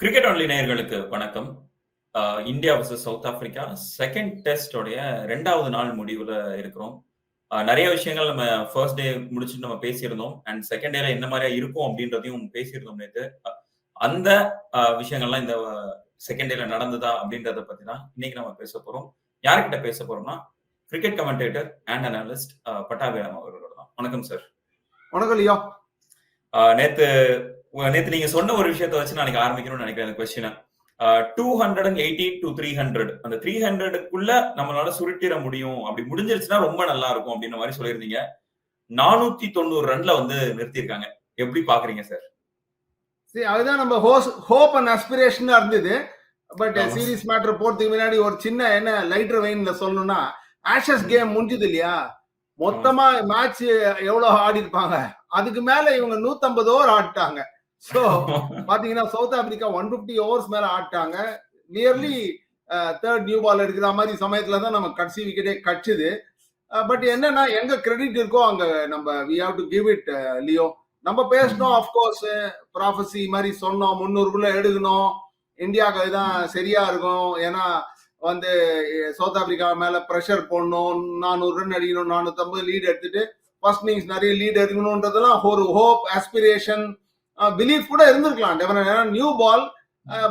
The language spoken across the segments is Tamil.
கிரிக்கெட் ஒன்லி நேயர்களுக்கு வணக்கம். India vs South Africa second டெஸ்டோடைய ரெண்டாவது நாள் முடிவுல இருக்கிறோம். நிறைய விஷயங்கள் நம்ம ஃபர்ஸ்ட் டே முடிச்சுட்டு நம்ம பேசியிருந்தோம். அண்ட் செகண்ட் டேல என்ன மாதிரியா இருக்கும் அப்படின்றதையும் பேசியிருந்தோம் நேற்று அந்த விஷயங்கள்லாம் இந்த செகண்ட் டேல நடந்ததா அப்படின்றத பத்தி தான் இன்னைக்கு நம்ம பேச போறோம். யார்கிட்ட பேச போறோம்னா cricket commentator and analyst Pattabiram அவர்களோட தான். வணக்கம் சார் வணக்கம் லியோ. நேத்து நேத்து நீங்க சொன்ன ஒரு விஷயத்த வச்சு நாளைக்கு ஆரம்பிக்கணும்னு நினைக்கிறேன் அந்த கொஸ்டினை two hundred and eighty to three hundred அந்த த்ரீ ஹண்ட்ரடுக்குள்ள நம்மளால சுருட்டிட முடியும். அப்படி முடிஞ்சிருச்சுன்னா ரொம்ப நல்லா இருக்கும் அப்படின்ற மாதிரி சொல்லியிருந்தீங்க. நானூத்தி தொண்ணூறு ரன்ல வந்து நிறுத்தியிருக்காங்க. எப்படி பாக்குறீங்க சார் சரி அதுதான் நம்ம ஹோஸ் ஹோப் அண்ட் அஸ்பிரேஷனா இருந்தது. பட் ஆமா. சீரிஸ் மேட்டர் போறதுக்கு முன்னாடி ஒரு சின்ன என்ன லைட்டர் வெயின்ல சொல்லணும்னா ஆஷஸ் கேம் முடிஞ்சது இல்லையா? மொத்தமா மேட்ச் எவ்வளவு ஆடி இருப்பாங்க அதுக்கு மேல இவங்க 150 ஓவர் ஆடிட்டாங்க. ஸோ பாத்தீங்கன்னா South Africa one fifty overs மேல ஆட்டாங்க. நியர்லி தேர்ட் நியூ பால் எடுக்கிற மாதிரி சமயத்துல தான் நம்ம கடைசி விக்கெட்டே கட்சுது பட் என்னன்னா எங்க கிரெடிட் இருக்கோ அங்க நம்ம we have to give it Leo நம்ம பேசணும் அஃப்கோர்ஸ் ப்ராஃபஸி மாதிரி சொன்னோம் முந்நூறுக்குள்ள எடுக்கணும் இந்தியாவுக்கு இதுதான் சரியா இருக்கும். ஏன்னா வந்து சவுத் ஆப்பிரிக்கா மேல ப்ரெஷர் போடணும். நானூறு ரன் அடிக்கணும் நானூத்தம்பது லீட் எடுத்துட்டு ஃபர்ஸ்ட் இன்னிங்ஸ் நிறைய லீட் எடுக்கணும்ன்றதெல்லாம் ஒரு ஹோப் ஆஸ்பிரேஷன் பிலீஃப் கூட இருந்திருக்கலாம். டெஃபினட் uh, uh, uh, ஏன்னா நியூ பால்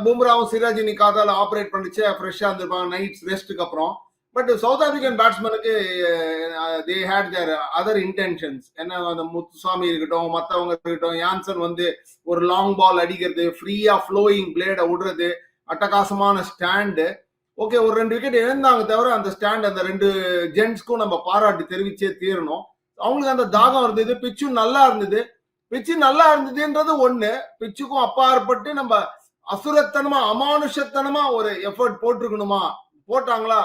பும்ராவும் சிராஜ் இன்னைக்கு ஆப்ரேட் பண்ணிச்சு. ஃப்ரெஷ்ஷாக இருந்திருப்பாங்க. நைட்ஸ் ரெஸ்ட்டுக்கு அப்புறம். But south African பேட்ஸ்மேனுக்கு they had their other intentions என்ன அந்த முத்துசாமி இருக்கட்டும் மற்றவங்க இருக்கட்டும் யான்சன் வந்து ஒரு லாங் பால் அடிக்கிறது ஃப்ரீயா ஃப்ளோயிங் பிளேடை விடுறது அட்டகாசமான ஸ்டாண்டு ஓகே ஒரு ரெண்டு விக்கெட் இழந்தாங்க தவிர அந்த ஸ்டாண்ட் அந்த ரெண்டு ஜென்ட்ஸ்க்கும் நம்ம பாராட்டு தெரிவிச்சே தீரணும். அவங்களுக்கு அந்த தாகம் இருந்தது பிச்சும் நல்லா இருந்தது. பிச்சு நல்லா இருந்ததுன்றது ஒண்ணு. பிச்சுக்கும் அப்பாற்பட்டு நம்ம அசுரத்தனமா அமானுஷத்தனமா ஒரு எஃபர்ட் போட்டிருக்கணுமா? போட்டாங்களா?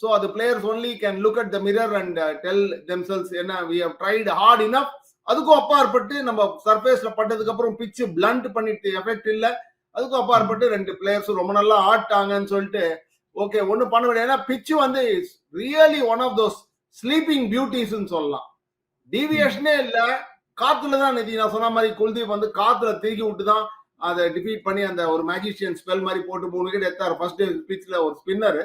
ஸோ அது players only can look at the mirror and tell themselves என்ன we have tried hard enough அதுக்கும் அப்பாற்பட்டு நம்ம சர்ஃபேஸ்ல பட்டதுக்கு அப்புறம் பிச்சு பிளண்ட் பண்ணிட்டு எஃபெக்ட் இல்லை. அதுக்கும் அப்பாற்பட்டு ரெண்டு பிளேயர்ஸும் ரொம்ப நல்லா ஆட்டாங்கன்னு சொல்லிட்டு ஓகே ஒன்றும் பண்ண முடியாது. ஏன்னா பிச்சு வந்து really one of those sleeping பியூட்டிஸ்ன்னு சொல்லலாம். டிவியேஷனே இல்லை. காத்துல தான் நிதி. நான் சொன்ன மாதிரி குல்தீப் வந்து காத்துல திருக்கி விட்டு தான் அதை டிஃபீட் பண்ணி அந்த ஒரு மேஜிஷியன் ஸ்பெல் மாதிரி போட்டு மூணு விக்கெட் எடுத்தார். ஃபர்ஸ்ட் பிச்சில் ஒரு ஸ்பின்னர்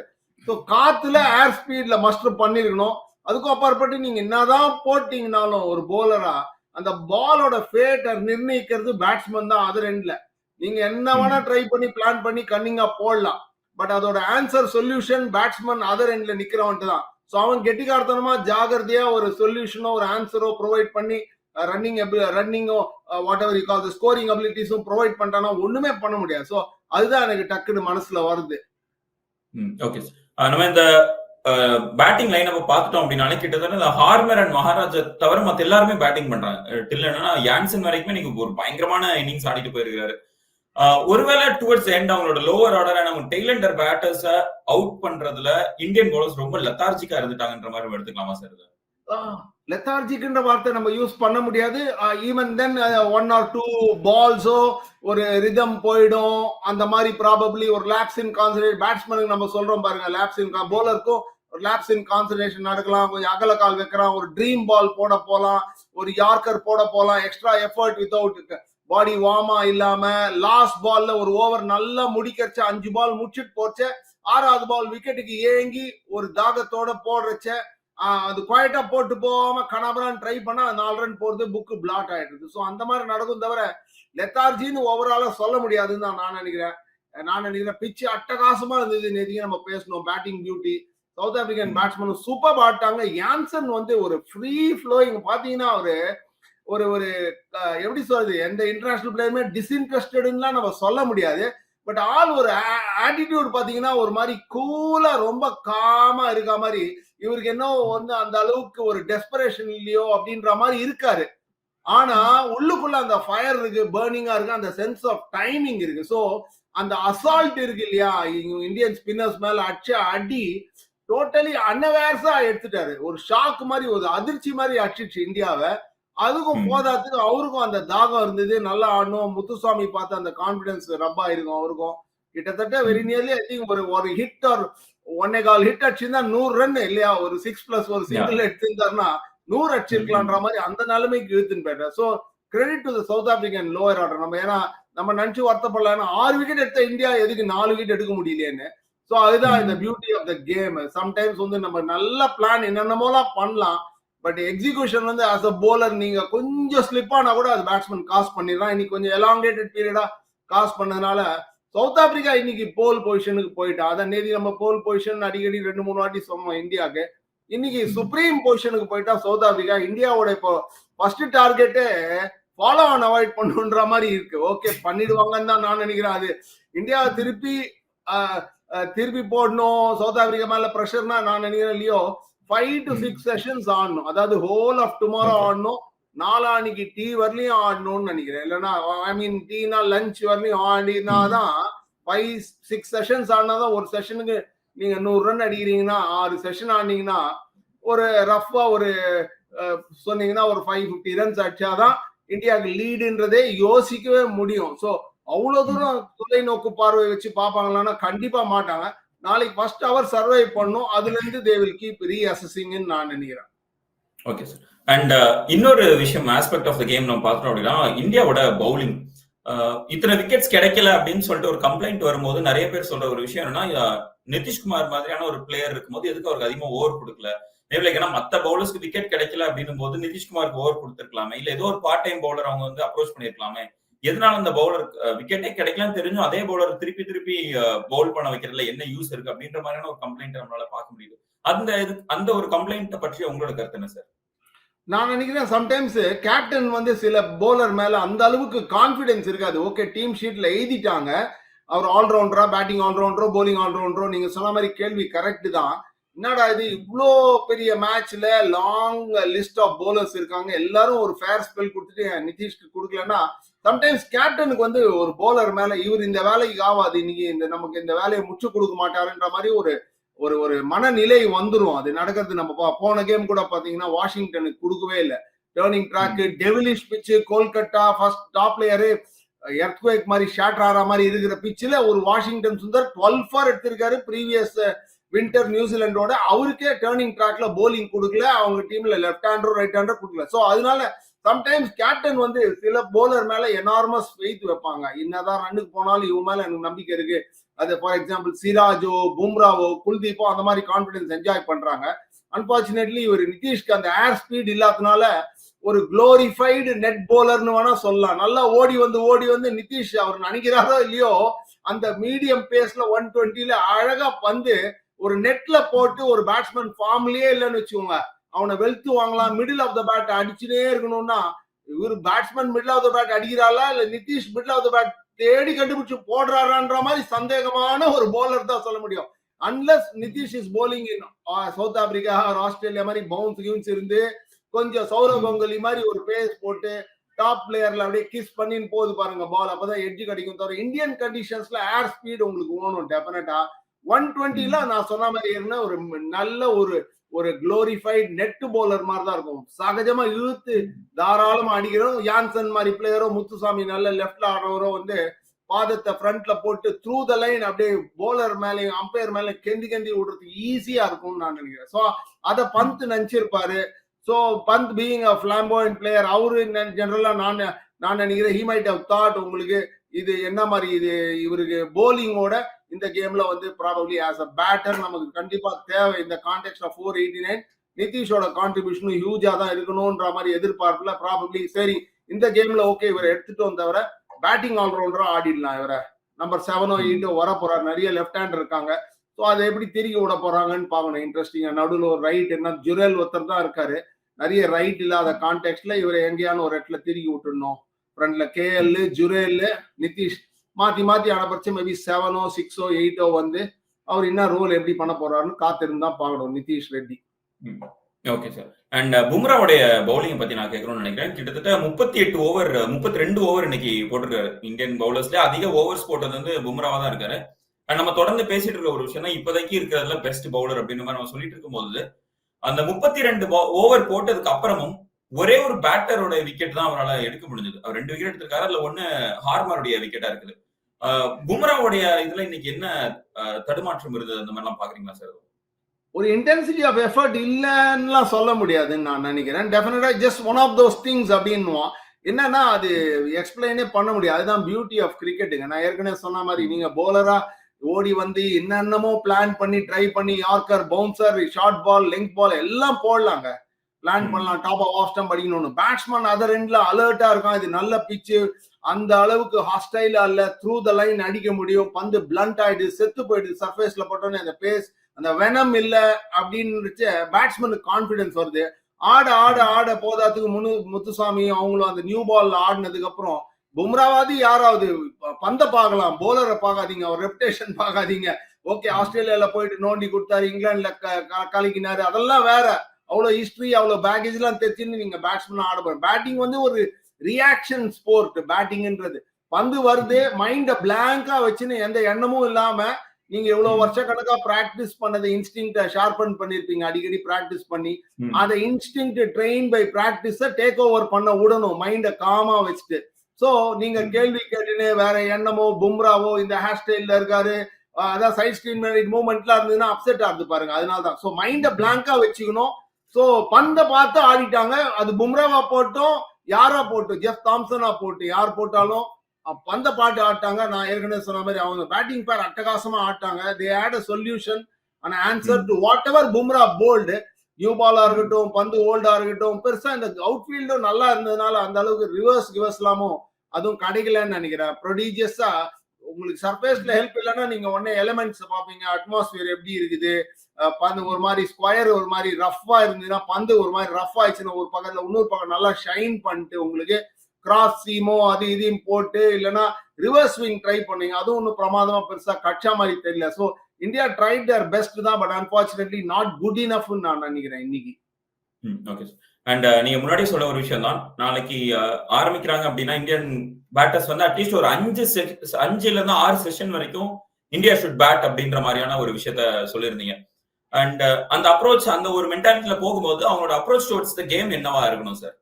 ஸோ காத்துல ஏர் ஸ்பீட்ல மஸ்டர் பண்ணிருக்கணும். அதுக்கும் அப்பாற்பட்டு நீங்க என்னதான் போட்டீங்கனாலும் ஒரு போலரா அந்த பாலோட ஃபேட்டை நிர்ணயிக்கிறது பேட்ஸ்மேன் தான். அதர் எண்ட்ல நீங்க என்ன வேணா ட்ரை பண்ணி பிளான் பண்ணி கன்னிங்கா போடலாம். பட் அதோட ஆன்சர் சொல்யூஷன் பேட்ஸ்மேன் அதர் எண்ட்ல நிக்கிறவன்ட்டு தான். ஸோ அவன் கெட்டிக்காரத்தனமா ஜாகிரதையா ஒரு சொல்யூஷனோ ஒரு ஆன்சரோ ப்ரொவைட் பண்ணி running ரன்னிங்கோ what ever call scoring அபிலிட்டிஸும் provide பண்ணிட்டானா ஒண்ணுமே பண்ண முடியாது. ஸோ அதுதான் எனக்கு டக்குன்னு மனசுல வருது. ஓகே நம்ம இந்த பேட்டிங் லைன் நம்ம பார்த்துட்டோம் அப்படின்னாலே கிட்டத்தட்ட இந்த ஹார்மர் அண்ட் மகாராஜா தவிர மத்த எல்லாருமே பேட்டிங் பண்றாங்க. டில் என்னன்னா யான்சன் வரைக்குமே நீங்க ஒரு பயங்கரமான இன்னிங்ஸ் ஆடிட்டு போயிருக்காரு. ஒருவேளை டுவர்ட்ஸ் எண்ட் அவங்களோட லோவர் ஆர்டர் நம்ம டெய்லண்டர் பேட்டர்ஸ அவுட் பண்றதுல இந்தியன் பவுலர்ஸ் ரொம்ப லெத்தார்ஜிக்கா இருந்துட்டாங்கன்ற மாதிரி எடுத்துக்கலாமா சார் லெத்தார்ஜிக்ன்ற வார்த்தை நம்ம யூஸ் பண்ண முடியாது. Even then one or two பால்ஸோ ஒரு ரிதம் போயிடும். அந்த மாதிரி ப்ராபப்ளி ஒரு லேப்ஸ் இன் கான்சன்ட்ரேட் பேட்ஸ்மேனுக்கு நம்ம சொல்றோம் பாருங்க லேப்ஸ் இன் போலருக்கும் ஒரு லேப்ஸ் இன் கான்சன்ட்ரேஷன் நடக்கலாம். கொஞ்சம் அகல கால் வைக்கிறான் ஒரு ட்ரீம் பால் போட போலாம் ஒரு யார்க்கர் போட போலாம் எக்ஸ்ட்ரா எஃபர்ட் வித்தவுட் பாடி வார்மா இல்லாம லாஸ்ட் பால்ல ஒரு ஓவர் நல்லா முடிக்கிறச்ச அஞ்சு பால் முடிச்சிட்டு போச்ச ஆறாவது பால் விக்கெட்டுக்கு ஏங்கி ஒரு தாகத்தோட போடுறச்ச அது குவாய்ட்டா போட்டு போகாம கனபரான் ட்ரை பண்ணா நாலு ரன் போறது புக்கு பிளாட் ஆயிடுது. ஸோ அந்த மாதிரி நடக்கும் தவிர லெத்தார்ஜின்னு ஓவராலா சொல்ல முடியாதுன்னு தான் நான் நினைக்கிறேன். நான் நினைக்கிறேன் பிச்சு அட்டகாசமா இருந்தது நேதிக்கு நம்ம பேசணும் batting beauty South African batsman super ஆட்டாங்க. Jansen வந்து ஒரு ஃப்ரீ ஃப்ளோயிங் பாத்தீங்கன்னா ஒரு ஒரு ஒரு எப்படி சொல்றது? எந்த இன்டர்நேஷனல் பிளேயருமே டிஸ்இன்ட்ரெஸ்டட்லாம் நம்ம சொல்ல முடியாது. பட் ஆள் ஒரு ஆட்டிடியூட் பாத்தீங்கன்னா ஒரு மாதிரி கூலா ரொம்ப காமா இருக்க மாதிரி இவருக்கு என்ன வந்து அந்த அளவுக்கு ஒரு டெஸ்பரேஷன் இல்லையோ அப்படின்ற மாதிரி இருக்காரு. ஆனா உள்ளுக்குள்ள அந்த ஃபயர் இருக்கு பேர்னிங்கா இருக்கு அந்த சென்ஸ் ஆஃப் டைமிங் இருக்கு. ஸோ அந்த அசால்ட் இருக்கு இல்லையா? இந்தியன் ஸ்பின்னர்ஸ் மேல அடிச்ச அடி டோட்டலி அன்அவேர்ஸா எடுத்துட்டாரு. ஒரு ஷாக் மாதிரி ஒரு அதிர்ச்சி மாதிரி அடிச்சிச்சு இந்தியாவை. அதுக்கும். போதாத்துக்கு அவருக்கும் அந்த தாகம் இருந்தது. நல்லா ஆடணும். முத்துசாமி பார்த்து அந்த கான்பிடன்ஸ் ரப்பா இருக்கும் அவருக்கும். கிட்டத்தட்ட வெரி நியர்லி ஐ திங்க் ஒரு ஒரு ஹிட் ஒரு ஒன்னே கால் ஹிட் அடிச்சிருந்தா நூறு ரன் இல்லையா? ஒரு சிக்ஸ் பிளஸ் ஒரு சிங்கிள் எடுத்திருந்தாருன்னா நூறு அடிச்சிருக்கலான்ற மாதிரி அந்த நிலைமைக்கு இழுத்துன்னு போயிட்டார். So credit to South African lower order நம்ம ஏன்னா நம்ம நினைச்சு வருத்தப்படலாம் ஆறு விக்கெட் எடுத்த இந்தியா எதுக்கு நாலு விக்கெட் எடுக்க முடியலையேன்னு. ஸோ அதுதான் இந்த beauty of the game sometimes வந்து நம்ம நல்ல பிளான் என்னென்னமோலாம் பண்ணலாம். பட் எக்ஸிகியூஷன் வந்து ஆஸ் அ போலர் நீங்க கொஞ்சம் ஸ்லிப் ஆனா கூட அது பேட்ஸ்மேன் காஸ் பண்ணிடலாம். இன்னைக்கு கொஞ்சம் எலாங்கேட்டட் பீரியடா காஸ் பண்ணதுனால சவுத் ஆப்பிரிக்கா இன்னைக்கு போல் பொசிஷனுக்கு போயிட்டா அதை நேதி நம்ம போல் பொசிஷன் அடிக்கடி ரெண்டு மூணு வாட்டி சொன்னோம் இந்தியாவுக்கு. இன்னைக்கு சுப்ரீம் பொசிஷனுக்கு போயிட்டா சவுத் ஆப்பிரிக்கா இந்தியாவோட இப்போ ஃபர்ஸ்ட் டார்கெட்டே ஃபாலோ ஆன் அவாய்ட் பண்ணுன்ற மாதிரி இருக்கு. ஓகே பண்ணிடுவாங்கன்னு தான் நான் நினைக்கிறேன். அது இந்தியாவை திருப்பி திருப்பி போடணும். சவுத் ஆப்பிரிக்கா மேல ப்ரெஷர்னா நான் நினைக்கிறேன் இல்லையோ ஃபைவ் டு சிக்ஸ் செஷன்ஸ் ஆடணும். அதாவது ஹோல் ஆஃப் டுமாரோ ஆடணும். நாளானிக்கு டீ வரலையும் ஆடணும்னு நினைக்கிறேன். இல்லைன்னா ஐ மீன் டீனா லஞ்ச் வரலையும் ஆடினா தான் ஃபைவ் சிக்ஸ் செஷன்ஸ் ஆடினாதான் ஒரு செஷனுக்கு நீங்க நூறு ரன் அடிக்கிறீங்கன்னா ஆறு செஷன் ஆடினீங்கன்னா ஒரு ரஃபா ஒரு சொன்னீங்கன்னா ஒரு ஃபைவ் ஃபிஃப்டி ரன்ஸ் அடிச்சாதான் இந்தியாவுக்கு லீடுன்றதே யோசிக்கவே முடியும். ஸோ அவ்வளவு தூரம் தொலைநோக்கு பார்வை வச்சு பார்ப்பாங்களான்னா கண்டிப்பா மாட்டாங்க. நாளைக்கு ஃபர்ஸ்ட் அவர் சர்வை பண்ணும். அதுல இருந்து தே வில் கீப் ரீ அசஸிங்னு நான் நினைக்கிறேன். ஓகே சார் அண்ட் இன்னொரு விஷயம் ஆஸ்பெக்ட் ஆஃப் த கேம் நம்ம பார்த்தோம் அப்படின்னா இந்தியாவோட பவுலிங் uh, இத்தனை விக்கெட்ஸ் கிடைக்கல அப்படின்னு சொல்லிட்டு ஒரு கம்ப்ளைண்ட் வரும்போது நிறைய பேர் சொல்ற ஒரு விஷயம் என்னன்னா நிதிஷ்குமார் மாதிரியான ஒரு பிளேயர் இருக்கும்போது எதுக்கு அவருக்கு அதிகமா ஓவர் கொடுக்கல? மேபி ஏன்னா மத்த பவுலர்ஸ்க்கு விக்கெட் கிடைக்கல அப்படின்னும் போது நிதிஷ்குமாருக்கு ஓவர் கொடுத்துருக்கலாமே. இல்ல ஏதோ ஒரு பார்ட் டைம் பவுலர் அவங்க வந்து அப்ரோச் பண்ணிருக்கலாமே. எதனால அந்த பவுலர் விக்கெட்டே கிடைக்கலன்னு தெரிஞ்சும் அதே பவுலர் திருப்பி திருப்பி பவுல் பண்ண வைக்கிறதுல என்ன யூஸ் இருக்கு அப்படின்ற மாதிரியான ஒரு கம்ப்ளைண்ட் நம்மளால பார்க்க முடியுது. அந்த இது அந்த ஒரு கம்ப்ளைண்ட்டை பற்றி உங்களோட கருத்து என்ன சார் நான் நினைக்கிறேன் சம்டைம்ஸ் கேப்டன் வந்து சில போலர் மேல அந்த அளவுக்கு கான்பிடன்ஸ் இருக்காது. ஓகே டீம் ஷீட்ல எழுதிட்டாங்க. அவர் ஆல்ரவுண்டரா பேட்டிங் ஆல்ரவுண்டரோ போலிங் ஆல்ரவுண்டரோ நீங்க சொன்ன மாதிரி கேள்வி கரெக்ட் தான். என்னடா இது? இவ்வளோ பெரிய மேட்ச்ல லாங் லிஸ்ட் ஆஃப் bowlers இருக்காங்க. எல்லாரும் ஒரு ஃபேர் ஸ்பெல் கொடுத்துட்டு நிதிஷ்க்கு கொடுக்கலன்னா சம்டைம்ஸ் கேப்டனுக்கு வந்து ஒரு bowler மேல இவர் இந்த வேலைக்கு ஆகாது இன்னைக்கு இந்த நமக்கு இந்த வேலையை முச்சு கொடுக்க மாட்டாருன்ற மாதிரி ஒரு ஒரு ஒரு மனநிலை வந்துரும். அது நடக்கிறது நம்ம போன கேம் கூட பாத்தீங்கன்னா வாஷிங்டனுக்கு கொடுக்கவே இல்லை. Turning track devilish pitch Kolkata first top player earthquake மாதிரி ஷாட் ஆற மாதிரி இருக்கிற பிச்சில் ஒரு வாஷிங்டன் சுந்தர் டுவெல் ஃபார் எடுத்திருக்காரு. ப்ரீவியஸ் வின்டர் நியூசிலாண்டோட அவருக்கே டேர்னிங் ட்ராக்ல போலிங் கொடுக்கல அவங்க டீம்ல லெஃப்ட் ஹேண்டோ ரைட் ஹேண்டோ கொடுக்கல. ஸோ அதனால சம்டைம்ஸ் கேப்டன் வந்து சில போலர் மேல எனார்மஸ் வெயிட் வைப்பாங்க. என்னதான் ரன்னுக்கு போனாலும் இவங்க மேல எனக்கு நம்பிக்கை இருக்கு. அது ஃபார் எக்ஸாம்பிள் சிராஜோ பும்ராவோ குல்தீப்போ அந்த மாதிரி கான்பிடன்ஸ் என்ஜாய் பண்றாங்க. அன்பார்ச்சுனேட்லி இவர் நிதிஷ்க்கு அந்த ஏர் ஸ்பீட் இல்லாதனால ஒரு குளோரிஃபைடு நெட் போலர்னு வேணா சொல்லலாம். நல்லா ஓடி வந்து ஓடி வந்து நிதிஷ் அவர் நினைக்கிறாரோ இல்லையோ அந்த மீடியம் பேஸ்ல ஒன் டுவெண்ட்டில அழகா பந்து ஒரு நெட்ல போட்டு ஒரு பேட்ஸ்மேன் ஃபார்ம்லயே இல்லைன்னு வச்சுக்கோங்க. அவனை வெல்த்து வாங்கலாம் மிடில் ஆஃப் த பேட் அடிச்சுட்டே இருக்கணும்னா இவர் batsman middle of the bat அடிக்கிறாளா இல்ல Nitish middle of the bat தேடி கண்டுபிடிச்சு போடுறாரான்ற மாதிரி சந்தேகமான ஒரு போலர் தான் சொல்ல முடியும். Unless Nitish is bowling in South Africa or Australia மாதிரி பவுன்ஸ் கியூன்ஸ் இருந்து கொஞ்சம் சௌரவ் கங்குலி மாதிரி ஒரு பேஸ் போட்டு டாப் பிளேயர்ல அப்படியே கிஸ் பண்ணின்னு போகுது பாருங்க பால் அப்பதான் எட்ஜ் கிடைக்கும் தவிர இந்தியன் கண்டிஷன்ஸ்ல ஏர் ஸ்பீட் உங்களுக்கு வேணும் டெஃபினட்டா ஒன் டுவெண்ட்டில நான் சொன்ன மாதிரி என்ன ஒரு நல்ல ஒரு ஒரு குளோரிஃபைட் நெட் போலர் மாதிரி தான் இருக்கும். சகஜமா இழுத்து தாராளமா அடிக்கிறோம். யான்சன் மாதிரி பிளேயரோ முத்துசாமி நல்ல லெஃப்ட்ல ஆடுறவரோ வந்து பாதத்தை ஃப்ரண்ட்ல போட்டு த்ரூ த லைன் அப்படியே போலர் மேலேயும் அம்பையர் மேல கெந்தி கெந்தி விடுறதுக்கு ஈஸியா இருக்கும்னு நான் நினைக்கிறேன். ஸோ அதை Pant நினைச்சிருப்பாரு so Pant being a flamboyant player அவரு ஜெனரலா நான் நான் நினைக்கிறேன் ஹி மைட் ஹவ் தாட் உங்களுக்கு இது என்ன மாதிரி இது இவருக்கு போலிங்கோட இந்த கேம்ல வந்து ப்ராபப்ளி ஆஸ் அ பேட்டர் நமக்கு கண்டிப்பா தேவை. இந்த context of four eighty nine நிதிஷோட கான்ட்ரிபியூஷனும் ஹியூஜா தான் இருக்கணும்ன்ற மாதிரி எதிர்பார்ப்புல ப்ராபப்ளி சரி இந்த கேம்ல ஓகே இவரை எடுத்துட்டோம் தவிர பேட்டிங் ஆல்ரவுண்டரா ஆடிடலாம் இவரை. நம்பர் செவனோ எயிட்டோ வர போறாரு நிறைய லெஃப்ட் ஹேண்ட் இருக்காங்க. ஸோ அதை எப்படி திருக்கி விட போறாங்கன்னு பார்க்கணும். இன்ட்ரெஸ்டிங்கா நடுவில் ஒரு ரைட் என்ன ஜுரல் ஒருத்தர் தான் இருக்காரு. நிறைய ரைட் இல்லாத கான்டெக்ட்ல இவரை எங்கேயான ஒரு இடத்துல திருக்கி விட்டுடணும். ஃப்ரண்ட்ல கேஎல் ஜுரேல் நிதிஷ் மாத்தி மாத்தி அனுப்பிச்சு மேபி செவனோ சிக்ஸோ எயிட்டோ வந்து அவர் என்ன ரோல் எப்படி பண்ண போறாருன்னு காத்திருந்தா பார்க்கணும் Nitish Reddy. Okay sir and பும்ராவுடைய bowling பத்தி நான் கேட்கணும்னு நினைக்கிறேன். கிட்டத்தட்ட முப்பத்தி எட்டு ஓவர் முப்பத்தி ரெண்டு ஓவர் இன்னைக்கு போட்டிருக்காரு. இந்தியன் பவுலர்ஸ்ல அதிக ஓவர்ஸ் போட்டது வந்து பும்ராவா தான் இருக்காரு. அண்ட் நம்ம தொடர்ந்து பேசிட்டு இருக்க ஒரு விஷயம்னா இப்போதைக்கு இருக்கிறதுல பெஸ்ட் பவுலர் அப்படின்னு மாதிரி நம்ம சொல்லிட்டு இருக்கும்போது அந்த முப்பத்தி ரெண்டு ஓவர் போட்டதுக்கு அப்புறமும் ஒரே ஒரு பேட்டரோட விக்கெட் தான் அவரால் எடுக்க முடிஞ்சது. அவர் ரெண்டு விக்கெட் எடுத்திருக்காரு. அதுல ஒன்னு ஹார்மருடைய விக்கெட்டா இருக்குது. பும்ராவுடைய இதுல இன்னைக்கு என்ன தடுமாற்றம் இருந்தது அந்த மாதிரிலாம் பாக்குறீங்களா சார்? ஒரு இன்டென்சிட்டி ஆஃப் எஃபர்ட் இல்லைன்னுலாம் சொல்ல முடியாதுன்னு நான் நினைக்கிறேன். டெஃபினட்டா just one of those things அப்படின்னுவான். என்னன்னா அது எக்ஸ்பிளைனே பண்ண முடியாது. அதுதான் பியூட்டி ஆஃப் கிரிக்கெட்டுங்க நான் ஏற்கனவே சொன்ன மாதிரி நீங்க போலரா ஓடி வந்து என்னென்னமோ பிளான் பண்ணி ட்ரை பண்ணி yorker bouncer short ball length ball எல்லாம் போடலாங்க. பிளான். பண்ணலாம். டாப் ஆஃப் ஸ்டம் அடிக்கணும்னு பேட்ஸ்மேன் அதர் எண்ட்ல அலர்ட்டா இருக்கான். இது நல்ல பிச்சு அந்த அளவுக்கு ஹாஸ்டைலா இல்ல த்ரூ த லைன் அடிக்க முடியும் பந்து பிளண்ட் ஆயிடுது செத்து போயிடுது சர்ஃபேஸ்ல போட்டோன்னே அந்த பேஸ் அந்த வெனம் இல்ல அப்படின்னு பேட்ஸ்மேனுக்கு கான்பிடன்ஸ் வருது. ஆட ஆட ஆட போதாத்துக்கு முனு முத்துசாமி அவங்களும் அந்த நியூ பால்ல ஆடினதுக்கு அப்புறம் பும்ராவாதி யாராவது பந்த பார்க்கலாம் போலரை பார்க்காதீங்க அவர் ரெப்டேஷன் பார்க்காதீங்க. ஓகே ஆஸ்திரேலியால போயிட்டு நோண்டி கொடுத்தாரு இங்கிலாந்துல க- கலக்கினாரு அதெல்லாம் வேற. அவ்வளவு ஹிஸ்டரி அவ்வளவு பேக்கேஜ் எல்லாம் தெரிஞ்சுன்னு நீங்க பேட்ஸ்மேன் ஆட போறீங்க. பேட்டிங் வந்து ஒரு ரியாக்ஷன் ஸ்போர்ட் பேட்டிங்ன்றது பந்து வருது மைண்ட பிளாங்கா வச்சுன்னு எந்த எண்ணமும் இல்லாம நீங்க இவ்வளவு. வருஷ கணக்கா பிராக்டிஸ் பண்ணதை இன்ஸ்டிங் ஷார்பன் பண்ணிருப்பீங்க. அடிக்கடி பிராக்டிஸ் பண்ணி. அதை இன்ஸ்டிங் ட்ரெயின் பை பிராக்டிஸ டேக் ஓவர் பண்ண விடணும் மைண்ட காமா வச்சுட்டு. சோ நீங்க. கேள்வி கேட்டுன்னு வேற எண்ணமோ பும்ராவோ இந்த ஹேர் ஸ்டைல்ல இருக்காரு அதான் சைட் ஸ்கிரீன் மூவ்மெண்ட்லாம் இருந்ததுன்னா அப்செட் ஆகுது பாருங்க. அதனால தான் ஸோ மைண்ட பிளாங்கா வச்சுக்கணும். ஸோ பந்த பார்த்து ஆடிட்டாங்க. அது பும்ராவா போட்டோம். யாரா போட்டோம் ஜெஃப் தாம்சனா போட்டு யார் போட்டாலும் பந்த பாட்டு ஆட்டாங்க. நான் ஏற்கனவே சொன்ன மாதிரி அவங்க பேட்டிங் பேர் அட்டகாசமா ஆட்டாங்க. They had a solution and answer to whatever Bumrah bowled new Bala இருக்கட்டும் பந்து ஓல்டா இருக்கட்டும் பெருசா இந்த அவுட்ஃபீல்டும் நல்லா இருந்ததுனால அந்த அளவுக்கு ரிவர்ஸ் ரிவர்ஸ்லாமும் அதுவும் கிடைக்கலன்னு நினைக்கிறேன். ப்ரொடிஜியஸா உங்களுக்கு சர்ஃபேஸ்ல ஹெல்ப் இல்லைன்னா நீங்க உடனே எலமெண்ட்ஸ் பாப்பீங்க அட்மாஸ்பியர் எப்படி இருக்குது? பந்து ஒரு மாதிரி ஸ்கொயர் ஒரு மாதிரி ரஃபா இருந்ததுன்னா பந்து ஒரு மாதிரி ரஃப் ஆயிடுச்சுன்னா ஒரு பக்கத்துல இன்னொரு பக்கம் நல்லா ஷைன் பண்ணிட்டு உங்களுக்கு கிராஸ் சீமோ அது இதையும் போட்டு இல்லைன்னா ரிவர்ஸ் ஸ்விங் ட்ரை பண்ணீங்க. அதுவும் ஒன்றும் பிரமாதமா பெருசா கட்சா மாதிரி தெரியல. So India tried their best தான் பட் அன்பார்ச்சுனேட்லி நாட் குட் இனஃப்னு நான் நினைக்கிறேன் இன்னைக்கு. ஓகே அண்ட் uh, நீங்க முன்னாடி சொல்ல ஒரு விஷயம் தான் நாளைக்கு uh, ஆரம்பிக்கிறாங்க அப்படின்னா இந்தியன் பேட்டர்ஸ் வந்து அட்லீஸ்ட் ஒரு அஞ்சு அஞ்சுல இருந்து ஆறு செஷன் வரைக்கும் இந்தியா ஷுட் பேட் அப்படின்ற மாதிரியான ஒரு விஷயத்த சொல்லியிருந்தீங்க. அண்ட் uh, அந்த அப்ரோச் அந்த ஒரு மென்டாலிட்டியில போகும்போது அவங்களோட அப்ரோச் டுவர்ட்ஸ் த கேம் என்னவா இருக்கணும் சார்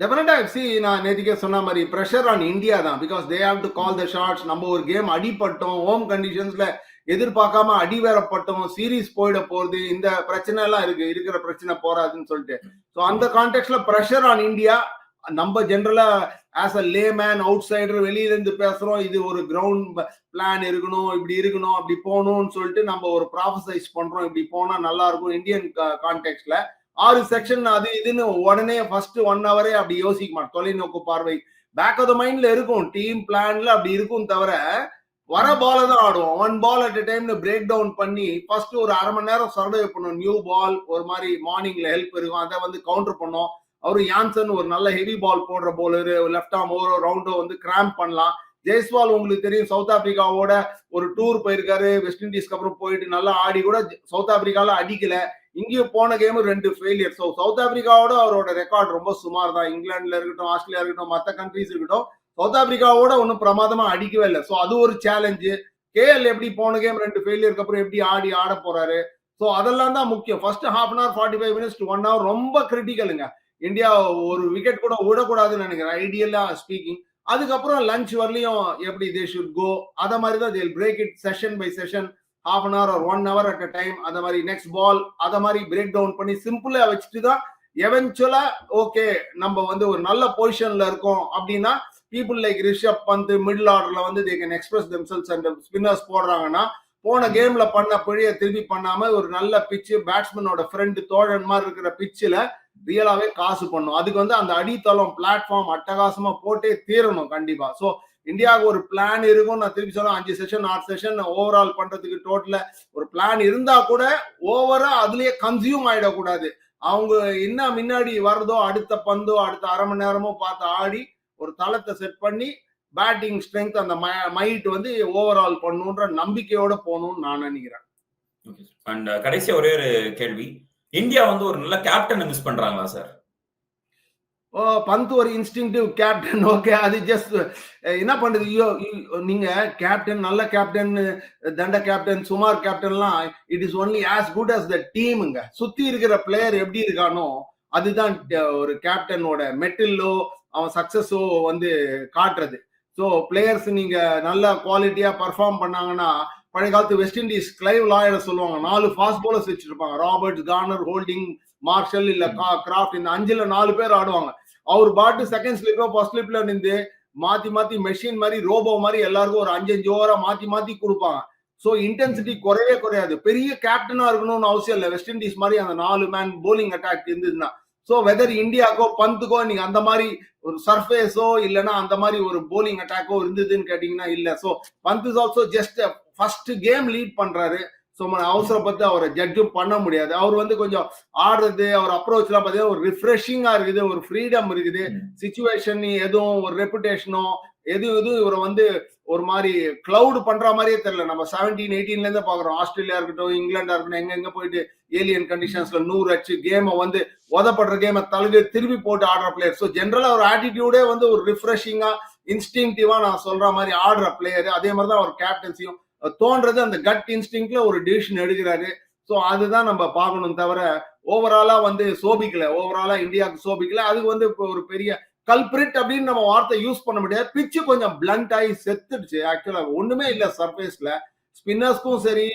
டெஃபினட்டா சி நான் நேற்றுக்கே சொன்ன மாதிரி ப்ரெஷர் ஆன் இந்தியா தான். Because they have to call the shots நம்ம ஒரு கேம் அடிப்பட்டோம் ஹோம் கண்டிஷன்ஸ்ல எதிர்பார்க்காம அடி வேறப்பட்டோம் சீரீஸ் போயிட போறது இந்த பிரச்சனை எல்லாம் இருக்கு. இருக்கிற பிரச்சனை போறாதுன்னு சொல்லிட்டு. ஸோ அந்த கான்டெக்ட்ல ப்ரெஷர் ஆன் இந்தியா நம்ம ஜென்ரலா as a layman outsider வெளியில இருந்து பேசுறோம். இது ஒரு கிரவுண்ட் பிளான் இருக்கணும் இப்படி இருக்கணும் அப்படி போகணும்னு சொல்லிட்டு நம்ம ஒரு ப்ராஃபசைஸ் பண்றோம். இப்படி போனா நல்லா இருக்கும் இந்தியன் கான்டெக்ட்ல ஆறு செக்ஷன் அது இதுன்னு உடனே ஃபர்ஸ்ட் ஒன் ஹவரே அப்படி யோசிக்க மாட்டோம். தொலைநோக்கு பார்வை. பேக் ஆஃப் த மைண்ட்ல இருக்கும். டீம் பிளான்ல அப்படி இருக்கும் தவிர வர பால தான் ஆடுவோம். ஒன் பால் அட் டைம்ல பிரேக் டவுன் பண்ணி ஃபர்ஸ்ட் ஒரு அரை மணி நேரம் சர்வே பண்ணும். நியூ பால் ஒரு மாதிரி மார்னிங்ல ஹெல்ப் இருக்கும். அதை வந்து கவுண்டர் பண்ணோம். அவரு யான்சன் ஒரு நல்ல ஹெவி பால் போடுற போலரு லெஃப்ட் ஆம் ஓவரோ ரவுண்டோ வந்து கிராம்ப் பண்ணலாம். ஜெய்ஸ்வால் உங்களுக்கு தெரியும் சவுத் ஆப்பிரிக்காவோட ஒரு டூர் போயிருக்காரு. வெஸ்ட் இண்டீஸ்க்கு அப்புறம் போயிட்டு நல்லா ஆடி கூட சவுத் ஆப்பிரிக்கால அடிக்கல. இங்கேயும் போன கேம் ரெண்டு ஃபெயிலியர் ஸோ சவுத் ஆப்பிரிக்காவோட அவரோட ரெக்கார்ட் ரொம்ப சுமார் தான். இங்கிலாந்துல இருக்கட்டும் ஆஸ்திரேலியா இருக்கட்டும் மற்ற கண்ட்ரீஸ் இருக்கட்டும் சவுத் ஆப்பிரிக்காவோட ஒன்றும் பிரமாதமா அடிக்கவே இல்லை. ஸோ அது ஒரு சேலஞ்சு கேஎல் எப்படி போன கேம் ரெண்டு ஃபெயிலியருக்கு அப்புறம் எப்படி ஆடி ஆட போறாரு? ஸோ அதெல்லாம் தான் முக்கியம். First half an hour forty five minutes one hour ரொம்ப கிரிட்டிக்கலுங்க இந்தியா ஒரு விக்கெட் கூட விடக்கூடாதுன்னு நினைக்கிறேன். ஐடியலா ஸ்பீக்கிங் அதுக்கப்புறம் லஞ்ச் வரலையும் எப்படி தே ஷுட் கோ அதை மாதிரி தான் they'll break it session by session half an hour one hour at a time அந்த மாதிரி நெக்ஸ்ட் பால் அதை மாதிரி பிரேக் டவுன் பண்ணி சிம்பிளா வச்சுட்டு தான் எவென்ச்சுவலா ஓகே நம்ம வந்து ஒரு நல்ல பொசிஷன்ல இருக்கோம் அப்படின்னா people like Rishabh Pant middle ஆர்டர்ல வந்து they can express themselves and spinners போடுறாங்கன்னா போன கேம்ல பண்ண பிழைய திருப்பி பண்ணாம ஒரு நல்ல பிச்சு பேட்ஸ்மேனோட ஃப்ரெண்டு தோழன் மாதிரி இருக்கிற பிச்சில் ரியலாவே காசு பண்ணும். அதுக்கு வந்து அந்த அடித்தளம் பிளாட்ஃபார்ம் அட்டகாசமா போட்டே தீரணும் கண்டிப்பா. ஸோ இந்தியாவுக்கு ஒரு பிளான் இருக்கும் நான் திருப்பி சொல்ல அஞ்சு செஷன் ஆறு செஷன் ஓவரால் பண்றதுக்கு டோட்டல ஒரு பிளான் இருந்தா கூட ஓவரா அதுலயே கன்சியூம் ஆயிடக்கூடாது. அவங்க என்ன முன்னாடி வர்றதோ அடுத்த பந்தோ அடுத்த அரை மணி நேரமோ பார்த்து ஆடி ஒரு தளத்தை செட் பண்ணி பேட்டிங் ஸ்ட்ரென்த் அந்த மைட் வந்து ஓவரால் பண்ணுன்ற நம்பிக்கையோட போகணும்னு நான் நினைக்கிறேன். அண்ட் கடைசியா ஒரே ஒரு கேள்வி. இந்தியா வந்து ஒரு நல்ல கேப்டனை மிஸ் பண்றாங்களா சார் ஓ பந்த் ஒரு இன்ஸ்டிங்டிவ் கேப்டன் ஓகே அது ஜஸ்ட் என்ன பண்றது? ஐயோ நீங்க கேப்டன் நல்ல கேப்டன் தண்ட கேப்டன் சுமார் கேப்டன்லாம் it is only as good as the டீமுங்க சுத்தி இருக்கிற பிளேயர் எப்படி இருக்கானோ அதுதான் ஒரு கேப்டனோட மெட்டிலோ அவன் சக்சஸோ வந்து காட்டுறது. ஸோ பிளேயர்ஸ் நீங்க நல்ல குவாலிட்டியா பர்ஃபார்ம் பண்ணாங்கன்னா பழைய காலத்து வெஸ்ட் இண்டீஸ் கிளைவ் லாயர் சொல்லுவாங்க நாலு ஃபாஸ்ட் போலர்ஸ் வச்சிருப்பாங்க. ராபர்ட்ஸ் கார்னர் ஹோல்டிங் மார்ஷல் இல்ல கிராஃப்ட் இந்த அஞ்சுல நாலு பேர் ஆடுவாங்க. அவர் பாட்டு செகண்ட் ஸ்லிப்போ ஃபர்ஸ்ட் ஸ்லிப்ல நின்று மாத்தி மாத்தி மெஷின் மாதிரி ரோபோ மாதிரி எல்லாருக்கும் ஒரு அஞ்சு அஞ்சு ஓவரா மாத்தி மாத்தி கொடுப்பாங்க. ஸோ இன்டென்சிட்டி குறையவே குறையாது. பெரிய கேப்டனா இருக்கணும்னு அவசியம் இல்லை. வெஸ்ட் இண்டீஸ் மாதிரி அந்த நாலு மேன் போலிங் அட்டாக் இருந்ததுன்னா சோ வெதர் இந்தியாக்கோ பந்துக்கோ நீங்க அந்த மாதிரி ஒரு சர்ஃபேஸோ இல்லைன்னா அந்த மாதிரி ஒரு போலிங் அட்டாக்கோ இருந்ததுன்னு கேட்டீங்கன்னா இல்ல. So Pant is also just first game lead பண்றாரு. ஸோ அவசரப்பட்டு அவரை ஜட்ஜும் பண்ண முடியாது. அவர் வந்து கொஞ்சம் ஆடுறது அவர் அப்ரோச் எல்லாம் பார்த்தீங்கன்னா ஒரு ரிஃப்ரெஷிங்கா இருக்குது ஒரு ஃப்ரீடம் இருக்குது. சுச்சுவேஷன் எதுவும் ஒரு ரெப்புடேஷனோ எது எதுவும் இவரை வந்து ஒரு மாதிரி கிளவுட் பண்ற மாதிரியே தெரியல. நம்ம செவன்டீன் எயிட்டீன்ல இருந்து பாக்குறோம் ஆஸ்திரேலியா இருக்கட்டும் இங்கிலாண்டா இருக்கட்டும் எங்க எங்க போயிட்டு ஏலியன் கண்டிஷன்ஸ்ல நூறு அச்சு கேமை வந்து உதப்படுற கேமை தழுகு திருப்பி போட்டு ஆடுற பிளேயர் ஸோ ஜென்ரலா ஒரு ஆட்டிடியூடே வந்து ஒரு ரிஃப்ரெஷிங்கா இன்ஸ்டிங்டிவா நான் சொல்ற மாதிரி ஆடுற பிளேயர் அதே மாதிரி தான் அவர் கேப்டன்சியும் தோன்றது அந்த கட் இன்ஸ்டிங்ல ஒரு டிசிஷன் எடுக்கிறாரு. ஸோ அதுதான் நம்ம பார்க்கணும் தவிர ஓவராலா வந்து சோபிக்கல. ஓவராலா இந்தியாவுக்கு சோபிக்கல. அது வந்து இப்போ ஒரு பெரிய கல்பிரிட் அப்படின்னு நம்ம வார்த்தை யூஸ் பண்ண முடியாது. பிச்சு கொஞ்சம் பிளண்ட் ஆகி செத்துடுச்சு. ஆக்சுவலா ஒண்ணுமே இல்ல சர்ஃபேஸ்ல ஸ்பின்னர்ஸ்க்கும் சரி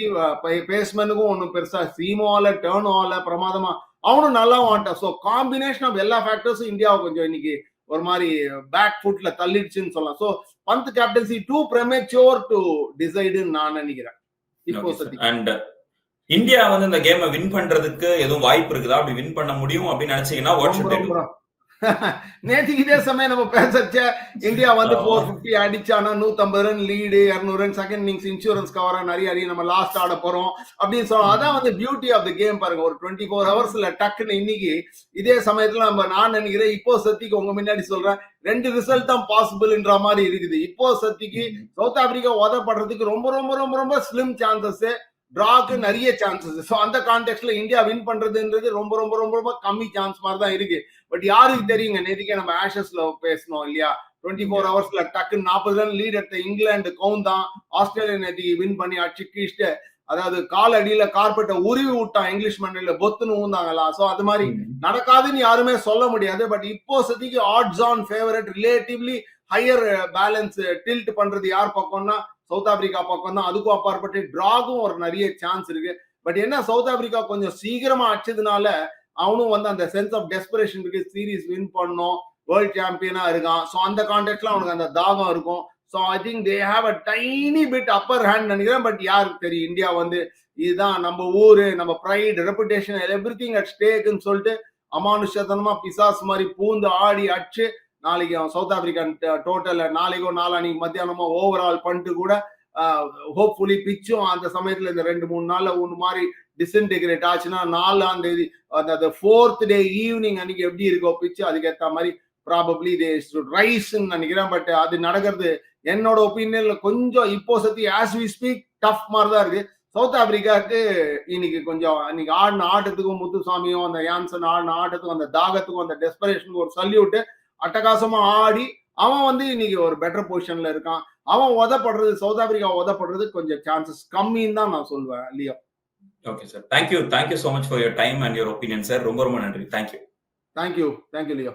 பேஸ்மேனுக்கும் ஒன்றும் பெருசா சீமோ ஆல டேர்ன் ஆல பிரமாதமா. அவனும் நல்லா வாண்டான் ஸோ காம்பினேஷன் ஆஃப் எல்லா ஃபேக்டர்ஸும் இந்தியாவை கொஞ்சம் இன்னைக்கு ஒரு மாதிரி பேக் ஃபுட்ல தள்ளிடுச்சுன்னு சொல்லலாம். So Pant captaincy too premature to டிசைடுன்னு நான் நினைக்கிறேன். இப்போ அண்ட் இந்தியா வந்து இந்த கேமை வின் பண்றதுக்கு எதுவும் வாய்ப்பு இருக்குதா? அப்படி வின் பண்ண முடியும் அப்படின்னு நினைச்சீங்கன்னா வாட் ஷுட் ரொம்ப நேற்றுக்கு இதே சமயம் நம்ம பேசச்ச இந்தியா வந்து. ஃபோர் பிப்டி அடிச்சானா நூத்தம்பது ரன் லீடு இரநூறு ரன் செகண்ட் இன்னிங்ஸ் இன்சூரன்ஸ் கவரா நிறைய அடி நம்ம லாஸ்ட் ஆட போறோம் அப்படின்னு சொல்லலாம் அதான் வந்து பியூட்டி ஆஃப் த கேம் பாருங்க. ஒரு டுவெண்ட்டி ஃபோர் ஹவர்ஸ்ல டக்குன்னு இன்னைக்கு இதே சமயத்துல நம்ம நான் நினைக்கிறேன் இப்போ சத்திக்கு உங்க முன்னாடி சொல்றேன் ரெண்டு ரிசல்ட் தான் பாசிபிள்ன்ற மாதிரி இருக்குது. இப்போ சத்திக்கு சவுத் ஆப்பிரிக்கா உதப்படுறதுக்கு ரொம்ப ரொம்ப ரொம்ப ரொம்ப ஸ்லிம் சான்சஸ் டிராக்கு நிறைய சான்சஸ் ஸோ அந்த கான்டெக்ட்ல இந்தியா வின் பண்றதுன்றது ரொம்ப ரொம்ப ரொம்ப ரொம்ப கம்மி சான்ஸ் மாதிரி தான் இருக்கு. பட் யாருக்கு தெரியுங்க? நேற்றுக்கே நம்ம ஆஷஸ்ல பேசணும் இல்லையா? டுவெண்ட்டி ஃபோர் ஹவர்ஸ்ல டக்குன்னு நாற்பது ரன் லீட் எடுத்த இங்கிலாந்து கவுன் தான் ஆஸ்திரேலியா நேற்றுக்கு வின் பண்ணி அடிச்சு கீழ்ட்டு அதாவது கால் அடியில கார்பெட்டை உருவி விட்டான் இங்கிலீஷ் மண்ணில பொத்துன்னு ஊந்தாங்களா? சோ அது மாதிரி நடக்காதுன்னு யாருமே சொல்ல முடியாது. பட் இப்போ சதிக்கு odds on favourite relatively higher balance tilt பண்றது யார் பக்கம்னா சவுத் ஆப்பிரிக்கா பக்கம் தான் அதுக்கும் அப்பாற்பட்டு டிராகும் ஒரு நிறைய சான்ஸ் இருக்கு. பட் என்ன சவுத் ஆப்பிரிக்கா கொஞ்சம் சீக்கிரமா அடிச்சதுனால அவனும் வந்து அந்த சென்ஸ் ஆஃப் டெஸ்பரேஷன் இருக்கு சீரீஸ் வின் பண்ணும். வேர்ல்ட் சாம்பியனா இருக்கான். ஸோ அந்த கான்டெக்ட்ல அவனுக்கு அந்த தாகம் இருக்கும். So I think they have a tiny bit upper hand நினைக்கிறேன். பட் யாருக்கு தெரியும்? இந்தியா வந்து இதுதான் நம்ம ஊரு நம்ம pride reputation everything at ஸ்டேக்குன்னு சொல்லிட்டு அமானுஷத்தனமா பிசாஸ் மாதிரி பூந்து ஆடி அடிச்சு நாளைக்கு அவன் சவுத் ஆப்பிரிக்கன் டோட்டல் நாளைக்கோ நாளானிக்கு மத்தியானமோ ஓவரால் பண்ணிட்டு கூட ஹோப்ஃபுல்லி பிச்சும் அந்த சமயத்துல இந்த ரெண்டு மூணு நாள்ல ஒன்று மாதிரி டிஸ்இன்டிகிரேட் ஆச்சுன்னா நாலாம் தேதி அந்த ஃபோர்த் டே ஈவினிங் அன்னைக்கு எப்படி இருக்கோ பிச்சு அதுக்கேற்ற மாதிரி ப்ராபப்ளி தே ரைஸ்ன்னு நினைக்கிறேன். பட் அது நடக்கிறது என்னோட ஒப்பீனியன்ல கொஞ்சம் இப்போ சத்தி ஆஸ் வி ஸ்பீக் டஃப் மாதிரி தான் இருக்கு. சவுத் ஆப்பிரிக்காவுக்கு இன்னைக்கு கொஞ்சம் இன்னைக்கு ஆடின ஆட்டத்துக்கும் முத்துசாமியும் அந்த யான்சன் ஆடின ஆட்டத்துக்கும் அந்த தாகத்துக்கும் அந்த டெஸ்பரேஷனுக்கும் ஒரு சல்யூட்டு அட்டகாசமா ஆடி அவன் வந்து இன்னைக்கு ஒரு பெட்டர் பொசிஷன்ல இருக்கான். அவன் உதப்படுறது சவுத் ஆப்பிரிக்கா உதப்படுறது கொஞ்சம் சான்சஸ் கம்மின்னு தான் நான் சொல்லுவேன் Leo. Okay sir thank you thank you so much for your time and your opinion sir ரொம்ப ரொம்ப நன்றி. Thank you thank you thank you Leo.